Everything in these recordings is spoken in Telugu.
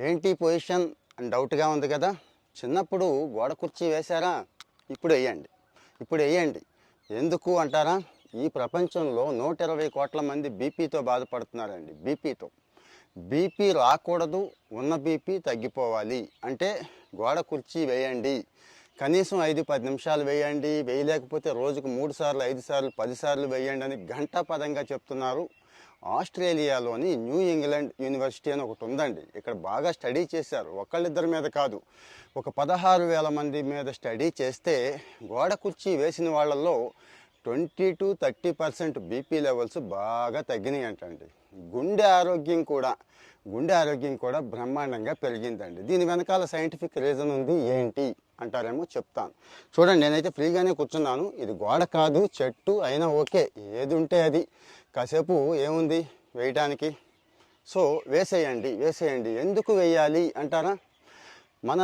ఏంటి పొజిషన్ అని డౌట్గా ఉంది కదా. చిన్నప్పుడు గోడ కుర్చీ వేశారా? ఇప్పుడు వేయండి. ఇప్పుడు వేయండి. ఎందుకు అంటారా? ఈ ప్రపంచంలో నూట ఇరవై కోట్ల మంది బీపీతో బాధపడుతున్నారండి బీపీతో. బీపీ రాకూడదు ఉన్న బీపీ తగ్గిపోవాలి. అంటే గోడ కుర్చీ వేయండి. కనీసం ఐదు పది నిమిషాలు వేయండి. వేయలేకపోతే రోజుకు మూడు సార్లు ఐదు సార్లు పది సార్లు వేయండి అని గంటా పదంగా చెప్తున్నారు. ఆస్ట్రేలియాలోని న్యూ ఇంగ్లాండ్ యూనివర్సిటీ అని ఒకటి ఉందండి. ఇక్కడ బాగా స్టడీ చేశారు. ఒకళ్ళిద్దరి మీద కాదు. ఒక పదహారు వేల మంది మీద స్టడీ చేస్తే గోడ కుర్చీ వేసిన వాళ్ళల్లో twenty to thirty percent BP levels బాగా తగ్గినాయి అంటండి గుండె ఆరోగ్యం కూడా గుండె ఆరోగ్యం కూడా బ్రహ్మాండంగా పెరిగిందండి. దీని వెనకాల సైంటిఫిక్ రీజన్ ఉంది ఏంటి అంటారేమో చెప్తాను. చూడండి నేనైతే ఫ్రీగానే కూర్చున్నాను. ఇది గోడ కాదు చెట్టు అయినా ఓకే ఏది ఉంటే అది. కాసేపు ఏముంది వేయటానికి? సో వేసేయండి వేసేయండి. ఎందుకు వేయాలి అంటారా? మన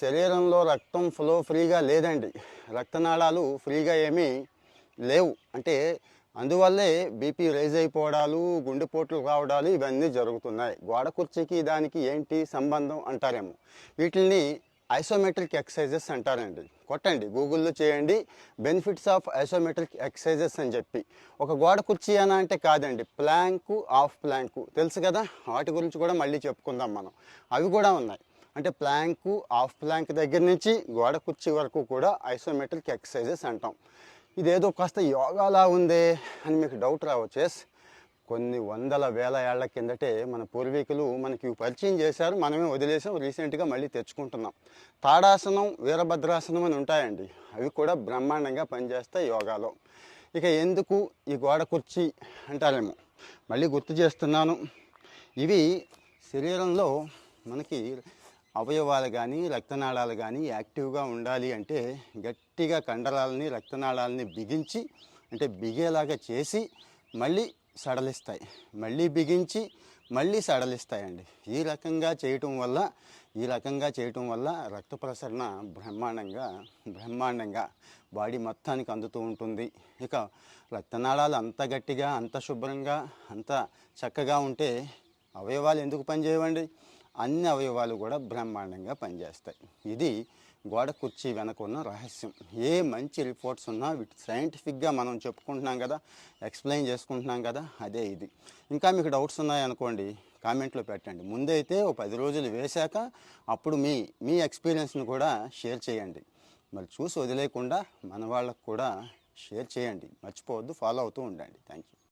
శరీరంలో రక్తం ఫ్లో ఫ్రీగా లేదండి. రక్తనాళాలు ఫ్రీగా ఏమీ లేవు. అంటే అందువల్లే బీపీ రైజ్ అయిపోవడాలు గుండెపోట్లు రావడాలు ఇవన్నీ జరుగుతున్నాయి. గోడ కుర్చీకి దానికి ఏంటి సంబంధం అంటారేమో. వీటిని ఐసోమెట్రిక్ ఎక్సర్సైజెస్ అంటారండి. కొట్టండి గూగుల్లో చేయండి బెనిఫిట్స్ ఆఫ్ ఐసోమెట్రిక్ ఎక్సర్సైజెస్ అని చెప్పి. ఒక గోడ కుర్చీ అని అంటే కాదండి ప్లాంకు ఆఫ్ ప్లాంకు. తెలుసు కదా? వాటి గురించి కూడా మళ్ళీ చెప్పుకుందాం మనం. అవి కూడా ఉన్నాయి. అంటే ప్లాంకు ఆఫ్ ప్లాంక్ దగ్గర నుంచి గోడ కుర్చీ వరకు కూడా ఐసోమెట్రిక్ ఎక్సర్సైజెస్ అంటాం. ఇదేదో కాస్త యోగాలా ఉందే అని మీకు డౌట్ రావచ్చు. ఎస్ కొన్ని వందల వేల ఏళ్ళ కిందటే మన పూర్వీకులు మనకి పరిచయం చేశారు. మనమే వదిలేసాం. రీసెంట్గా మళ్ళీ తెచ్చుకుంటున్నాం. తాడాసనం వీరభద్రాసనం అని ఉంటాయండి. అవి కూడా బ్రహ్మాండంగా పనిచేస్తాయి యోగాలో. ఇక ఎందుకు ఈ గోడ కుర్చీ అంటారేమో. మళ్ళీ గుర్తు చేస్తున్నాను. ఇవి శరీరంలో మనకి అవయవాలు కానీ రక్తనాళాలు కానీ యాక్టివ్గా ఉండాలి అంటే గట్టిగా కండరాలని రక్తనాళాలని బిగించి అంటే బిగేలాగా చేసి మళ్ళీ సడలిస్తాయి. మళ్ళీ బిగించి మళ్ళీ సడలిస్తాయండి. ఈ రకంగా చేయటం వల్ల ఈ రకంగా చేయటం వల్ల రక్త ప్రసరణ బ్రహ్మాండంగా బ్రహ్మాండంగా బాడీ మొత్తానికి అందుతూ ఉంటుంది. ఇక రక్తనాళాలు అంత గట్టిగా అంత శుభ్రంగా అంత చక్కగా ఉంటే అవయవాలు ఎందుకు పనిచేయవండి? అన్ని అవయవాలు కూడా బ్రహ్మాండంగా పనిచేస్తాయి. ఇది గోడ కుర్చీ వెనక ఉన్న రహస్యం. ఏ మంచి రిపోర్ట్స్ ఉన్నా వీటి సైంటిఫిక్గా మనం చెప్పుకుంటున్నాం కదా ఎక్స్ప్లెయిన్ చేసుకుంటున్నాం కదా అదే ఇది. ఇంకా మీకు డౌట్స్ ఉన్నాయనుకోండి కామెంట్లో పెట్టండి. ముందైతే ఓ పది రోజులు వేశాక అప్పుడు మీ మీ ఎక్స్పీరియన్స్ని కూడా షేర్ చేయండి. మరి చూసి వదిలేకుండా మన వాళ్ళకు కూడా షేర్ చేయండి. మర్చిపోవద్దు ఫాలో అవుతూ ఉండండి. Thank you